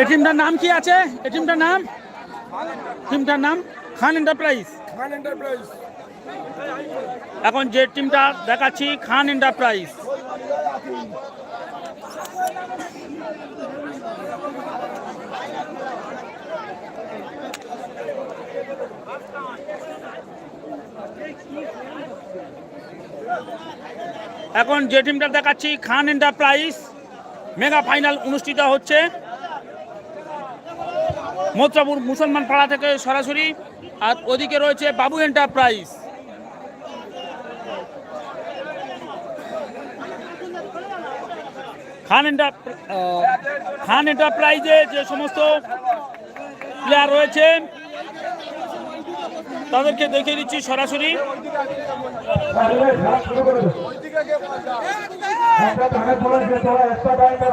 এই টিমটার নাম কি আছে? এই টিমটার নাম? টিমটার নাম খান এন্টারপ্রাইজ। খান এন্টারপ্রাইজ। এখন যে টিমটা দেখাচ্ছি খান এন্টারপ্রাইজ। এখন যে টিমটা দেখাচ্ছি খান এন্টারপ্রাইজ। মেগা ফাইনাল অনুষ্ঠিত হচ্ছে। মোত্রাপুর মুসলমান পাড়া থেকে সরাসরি, আর ওদিকে রয়েছে বাবু এন্টারপ্রাইজ খান এন্টার খান এন্টারপ্রাইজে যে সমস্ত প্লেয়ার রয়েছে, তাদেরকে দেখিয়ে দিচ্ছি সরাসরি। ওরা একটু বেশি করে রেস্ট টাইমটা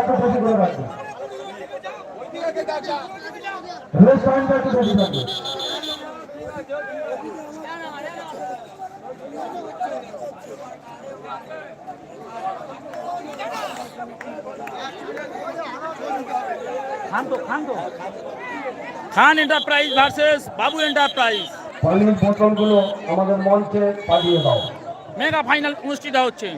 একটু বেশি থাকবে Khan enterprise versus Babu enterprise পালির বোতলগুলো আমাদের মঞ্চে পাঠিয়ে দাও। মেগা ফাইনাল অনুষ্ঠিত হচ্ছে।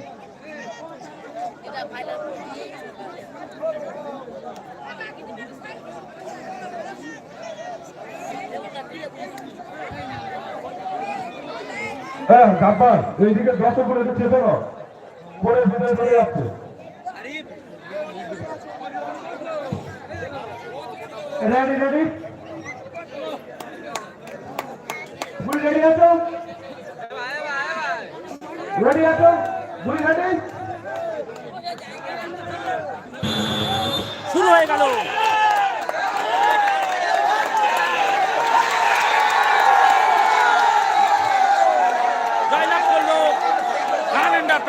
হ্যাঁ গাব্বার, এইদিকে যত করে দিচ্ছে ধরো পরে ভিতরে চলে যাচ্ছে। রেডি রেডি ফুল রেডি আছো? রেডি আছো? ফুল রেডি শুরু হয়ে গেল জয়লাভ করল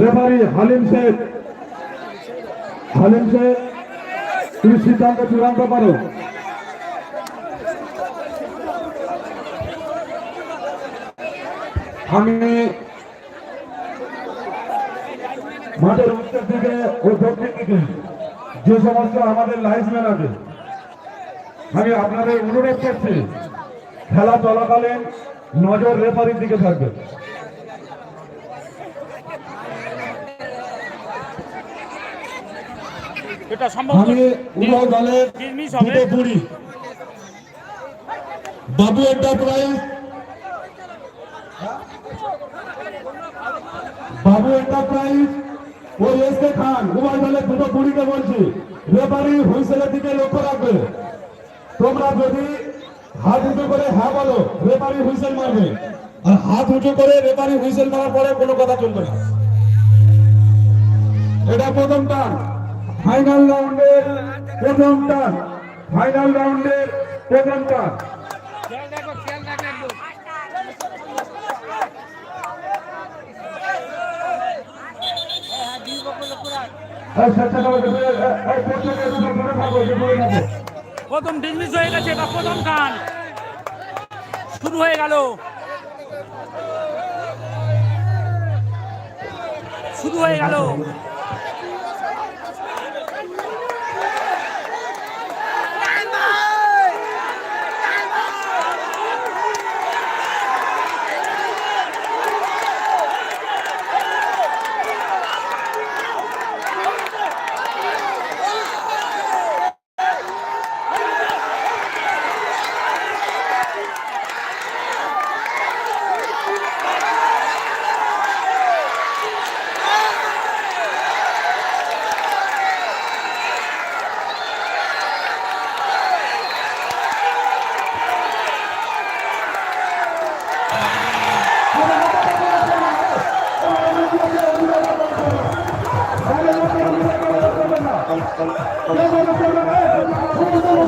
রেফারি হালিম শেখ। হালিম শেখ, তুমি সিদ্ধান্ত চূড়ান্ত করো। আমি মাঠের উত্তর দিকে ও দক্ষিণ দিকে যে সমস্ত আমাদের লাইসম্যান আছে, আমি আপনাদের অনুরোধ করছি, খেলা চলাকালীন নজর রেফারির দিকে থাকবে। এটা সম্ভবত আমি উভয় দলের ডিসমিস হবে। দুটো বুড়ি বাবু এন্টারপ্রাইজ বাবু ও এস কে খান উভয় দলের দুটো বুড়িকে বলছি। রেফারি হুইসেলের দিকে লক্ষ্য রাখবে। তোমরা যদি হাত উঁচু করে হ্যাঁ বলো রেফারি হুইসেল মারবে। আর হাত উঁচু করে রেফারি হুইসেল মারার পরে কোনো কথা চলবে না। এটা প্রথম টান। ফাইনাল রাউন্ডের প্রথম টান ফাইনাল রাউন্ডের প্রথম টান এই স্বেচ্ছাসেবক, এই, এই, এই, প্রত্যেকে দুটো করে থাকো, যে করে থাকো। প্রথম ডিসমিস হয়ে গেছে বা প্রথম গান শুরু হয়ে গেল। শুরু হয়ে গেল।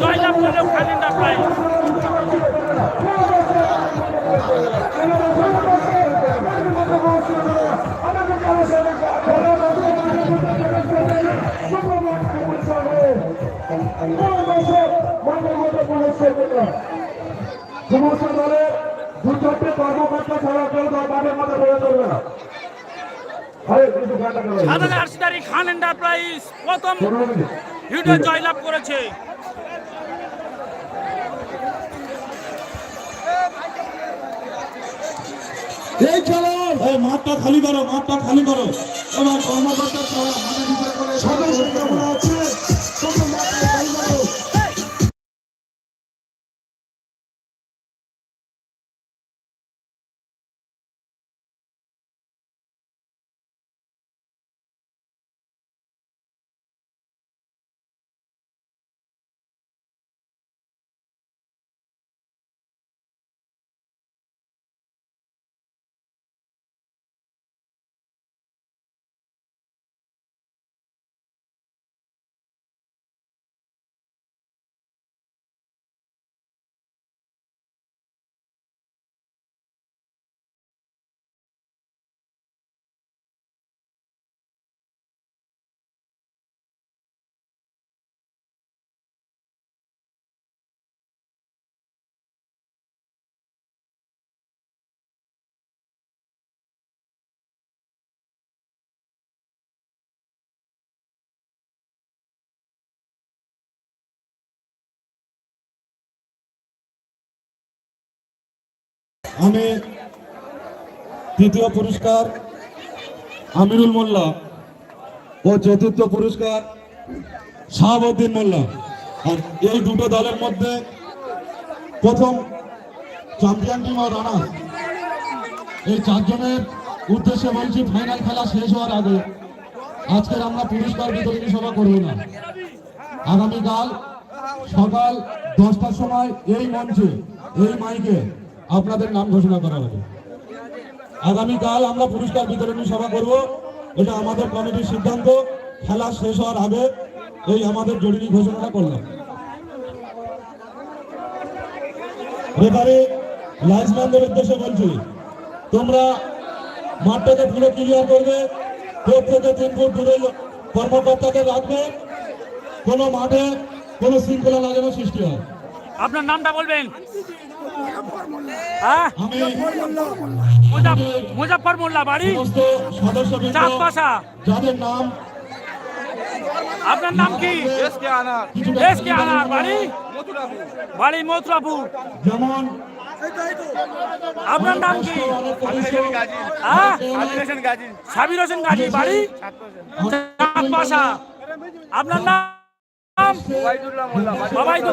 জয়লাভ করলেও খান এন্টারপ্রাইজ সমস্ত দলের দু চারটে কর্মকর্তা ছাড়া কেউ দল মাঠের মধ্যে বলে চলবে না আরে কিছু ঘণ্টা গেল সাধারণ আর্সিদারি খান এন্টারপ্রাইজ প্রথম ভিডিও জয়লাভ করেছে। এই মাঠটা খালি করো মাঠটা খালি করো। আমার কর্মকর্তা ছাড়া আমি তৃতীয় পুরস্কার আমিরুল মোল্লা ও চতুর্থ পুরস্কার শাহাবুদ্দিন মোল্লা। আর এই দুটো দলের মধ্যে প্রথম চ্যাম্পিয়ন টিম ও রানার এই চারজনের উদ্দেশ্যে বলছি ফাইনাল খেলা শেষ হওয়ার আগে আজকের আমরা পুরস্কার বিতরণী সভা করব না। আগামীকাল সকাল দশটার সময় এই মঞ্চে, এই মাইকে আপনাদের নাম ঘোষণা করা হবে। আগামীকাল আমরা পুরস্কার বিতরণী সভা করব। এটা আমাদের কমিটির সিদ্ধান্ত। খেলা শেষ হওয়ার আগে এই আমাদের জরুরি ঘোষণাটা করলাম। এবারে লাইসম্যানদের উদ্দেশ্যে বলছি, তোমরা মাঠটাকে পুরো ক্লিয়ার করবে। দূর থেকে তিন ফুট দূরে কর্মকর্তাকে রাখবে। কোনো মাঠে কোনো শৃঙ্খলা লাগানো সৃষ্টি হয় আপনার নামটা বলবেন। হ্যাঁ মুজাফর মোল্লা বাড়ি? চাঁদপাশা। যাদের নাম আপনার নাম কি? এসকে আনার। দেশ কে আনার বাড়ি? বাড়ি মথুরাপুর। যেমন আপনার নাম কি? গাজী। হ্যাঁ? আদিল হোসেন গাজী। সাবির হোসেন গাজী বাড়ি? চাঁদপাশা। আপনার নাম? বাবাই তো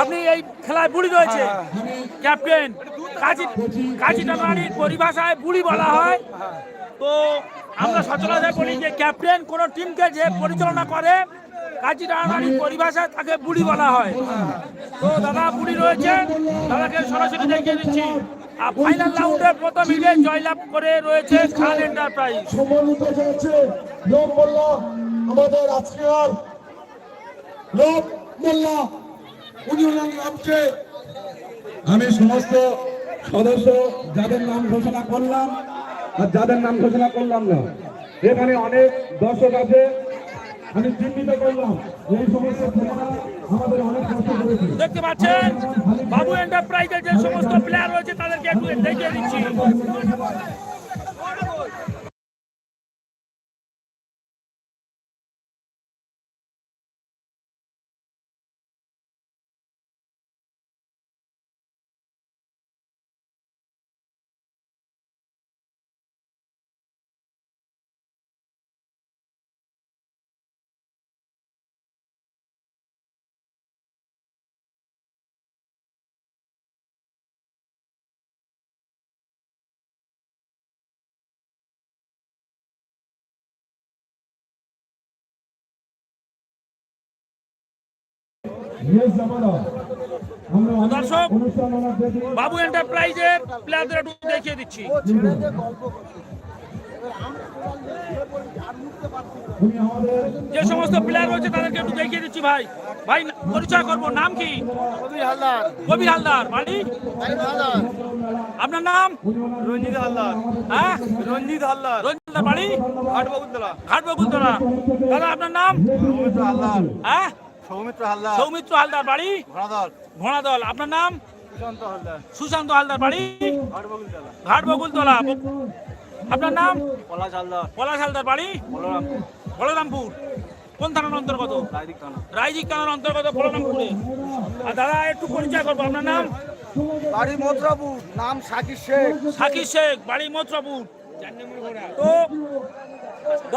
আপনি এই খেলায় বুড়ি রয়েছে, ক্যাপ্টেন। কাজী কাজী টানানির পরিভাষায় বুড়ি বলা হয়। তো আমরা সচরাচর বলি যে ক্যাপ্টেন কোন টিমকে যে পরিচালনা করে, কাজী টানানির পরিভাষায় তাকে বুড়ি বলা হয়। তো দাদা বুড়ি রয়েছে, দাদাকে সরাসরি দেখিয়ে দিচ্ছি। আর ফাইনাল রাউন্ডের প্রথম ইভে জয়লাভ করে রয়েছে খান এন্টারপ্রাইজ আমাদের আজকের লোক মোল্লা উনি ওনার নামকে আমি সমস্ত সদস্য যাদের নাম ঘোষণা করলাম আর যাদের নাম ঘোষণা করলাম না এখানে অনেক দর্শক আছে আমি চিহ্নিত করলাম এই সমস্ত আমাদের অনেক কষ্ট করেছে। দেখতে পাচ্ছেন বাবু এন্টারপ্রাইজের যে সমস্ত প্লেয়ার রয়েছে তাদেরকে একটু দেখিয়ে দিচ্ছি। দর্শক, বাবু এন্টারপ্রাইজের প্লেয়ারদের একটু দেখিয়ে দিচ্ছি। যে সমস্ত প্লেয়ার রয়েছে তাদেরকে একটু দেখিয়ে দিচ্ছি ভাই। ভাই পরিচয় করব নাম কি? কবির হালদার। কবির হালদার বাড়ি বাড়ি আপনার নাম? রঞ্জিত হালদার। হ্যাঁ? রঞ্জিত হালদার। রঞ্জিত হালদার বাড়ি আট বকুন্তলা ঘাট বকুন্তলা দাদা আপনার নাম? হালদার। হ্যাঁ? সৌমিত্র হালদার। সৌমিত্র হালদার বাড়ি? ঘোড়াদল। ঘোড়াদল আপনার নাম? সুশান্ত হালদার। সুশান্ত হালদার বাড়ি? ঘাট বকুলতলা আপনার নাম? পলাশ হালদার। পলাশ হালদার বাড়ি? বলরামপুর। বলরামপুর। কোন থানার অন্তর্গত? রায়দিক রাইজিক থানার অন্তর্গত বলরামপুরে। আর দাদা একটু পরিচয় করব আপনার নাম? বাড়ি মথুরাপুর নাম সাকির শেখ। সাকির শেখ বাড়ি মথুরাপুর। তো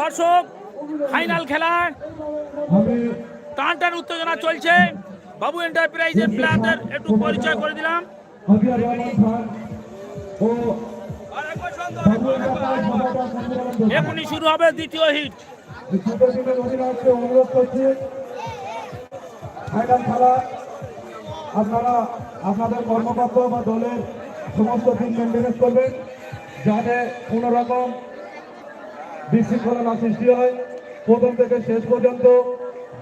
দর্শক ফাইনাল খেলার টান টান উত্তেজনা চলছে। বাবু এন্টারপ্রাইজের প্লেয়ারদের একটু পরিচয় করে দিলাম। এখনই শুরু হবে দ্বিতীয় হিট। আপনারা আপনাদের কর্মকর্তা বা সমস্ত করবেন, যাতে কোনো রকম সৃষ্টি হয়। প্রথম থেকে শেষ পর্যন্ত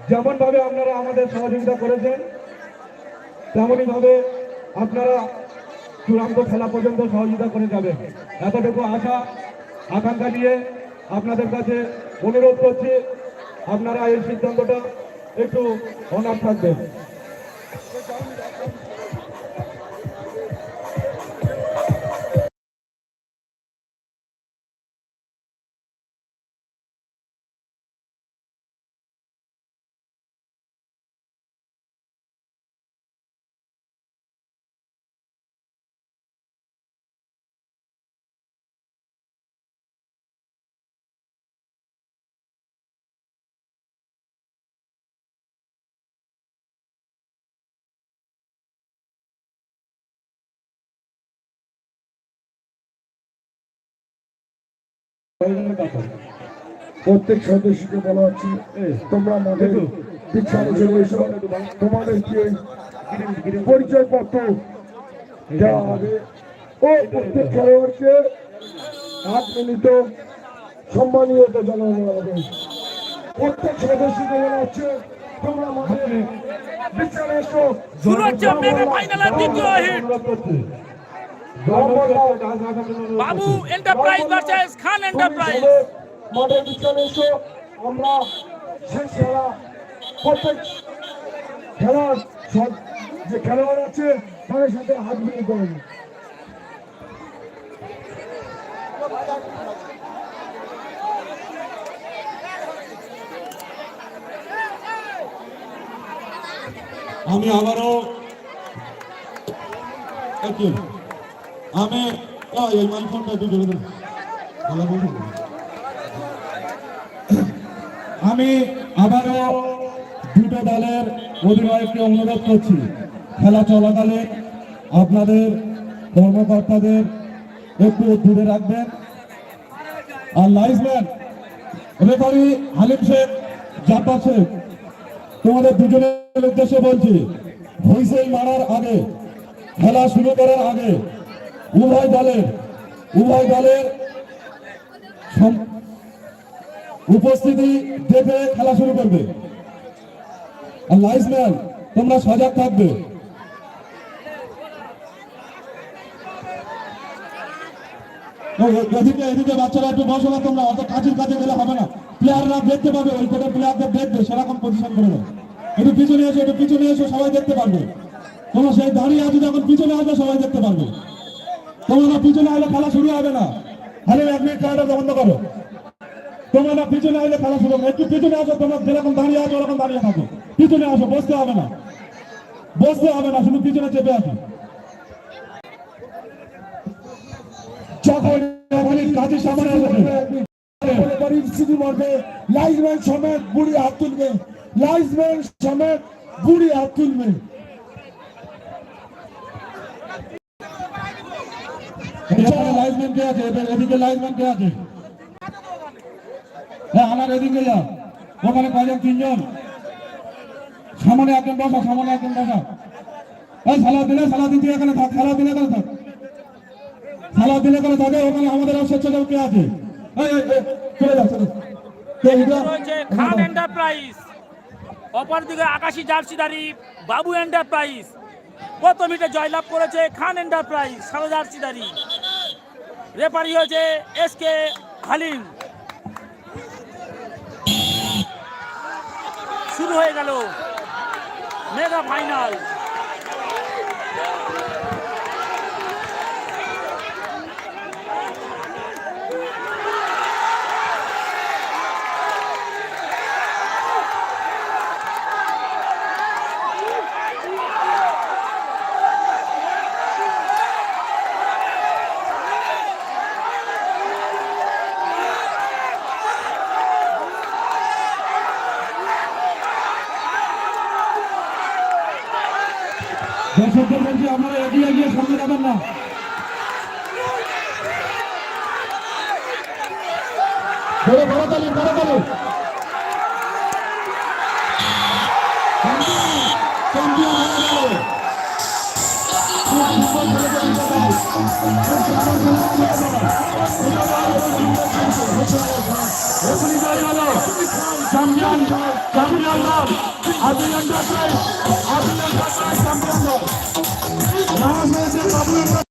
যেমনভাবে আপনারা আমাদের সহযোগিতা করেছেন, তেমনইভাবে আপনারা চূড়ান্ত খেলা পর্যন্ত সহযোগিতা করে যাবেন। এতটুকু আশা, আকাঙ্ক্ষা নিয়ে আপনাদের কাছে অনুরোধ করছি, আপনারা এই সিদ্ধান্তটা একটু অনার থাকবেন প্রত্যেক সদস্যকে বলা হচ্ছে তোমরা এসো তোমাদের পরিচয় পত্র দেওয়া হবে? ও প্রত্যেক খেলোয়াড়কে হাত মিলিত সম্মানীয়তা জানানো হবে। প্রত্যেক সদস্যকে বলা হচ্ছে তোমরা মাঠে পিছনে এসো। ফাইনালের দ্বিতীয় হিট। বাবু এন্টারপ্রাইজ ভার্সেস খান এন্টারপ্রাইজ মাঠের পিছনে এসো আমরা শেষ খেলা প্রত্যেক খেলার সব যে খেলোয়াড় আছে তাদের সাথে হাত মিলিয়ে করুন আমি আবারও আমি। আমি আবারও দুটো দলের অধিনায়ককে অনুরোধ করছি। খেলা চলাকালে আপনাদের কর্মকর্তাদের একটু দূরে রাখবেন। আর লাইসম্যান রেফারি হালিম শেখ, জাফর শেখ, তোমাদের দুজনের উদ্দেশ্যে বলছি হুইসেল মারার আগে, খেলা শুরু করার আগে উভয় দলের উভয় দলের উপস্থিতি দেখে খেলা শুরু করবে। আর লাইসম্যান তোমরা সজাগ থাকবে। এদিকে এদিকে বাচ্চারা না তোমরা, অত হবে না। প্লেয়াররা দেখতে ওই দেখবে, সেরকম করে একটু পিছনে একটু সবাই দেখতে পারবে। তোমরা সেই দাঁড়িয়ে আছে যখন পিছনে আসবে, সবাই দেখতে পারবে। তোমরা পিছনে আসলে খেলা শুরু হবে না। হ্যালো এক মিনিট খেলাটা বন্ধ করো। তোমরা না পিছনে আসলে খেলা শুরু হবে একটু পিছনে আসো, তোমরা যেরকম দাঁড়িয়ে আছো, ওরকম দাঁড়িয়ে থাকো। পিছনে আসো, বসতে হবে না। বসতে হবে না, শুধু পিছনে চেপে আসো লাইসম্যান সমেত বুড়ি হাত তুলবে। লাইসম্যান সমেত বুড়ি হাত তুলবে। আমার এদিকে ওখানে কয়জন? তিনজন। সামনে একজন বসা, সামনে একজন বসা। সালাউদ্দিন এই সালাউদ্দিন, তুই এখানে থাক, সালাউদ্দিন এখানে থাক। সালাউদ্দিন এখানে থাকে, ওখানে আমাদের আর কে আছে? খান এন্টারপ্রাইজ অপরদিকে বাবু এন্টারপ্রাইজ কত মিটে জয়লাভ করেছে খান এন্টারপ্রাইজ সাদা জার্সিদারি রেফারি হয়েছে এস কে হালিম। শুরু হয়ে গেল মেগা ফাইনাল। দর্শকদের বলছি আপনারা এগিয়ে গিয়ে সামনে যাবেন না। বড় বড় তালি বড় তালি চ্যাম্পিয়ন হয়ে চ্যাম্পিয়ন চ্যাম্পিয়ন নাম Adil enterprise Adil enterprise champion নাম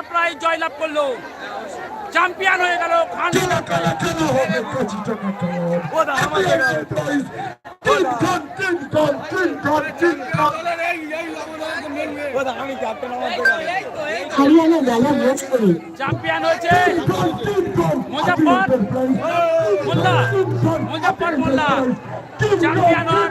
খান এন্টারপ্রাইজ জয়লাভ করল। চ্যাম্পিয়ন হয়ে গেল খান হরিয়ানা ভোজপুরি চ্যাম্পিয়ন হয়েছে। মুজফর মোল্লা মুজফর মোল্লা চ্যাম্পিয়ন হওয়ার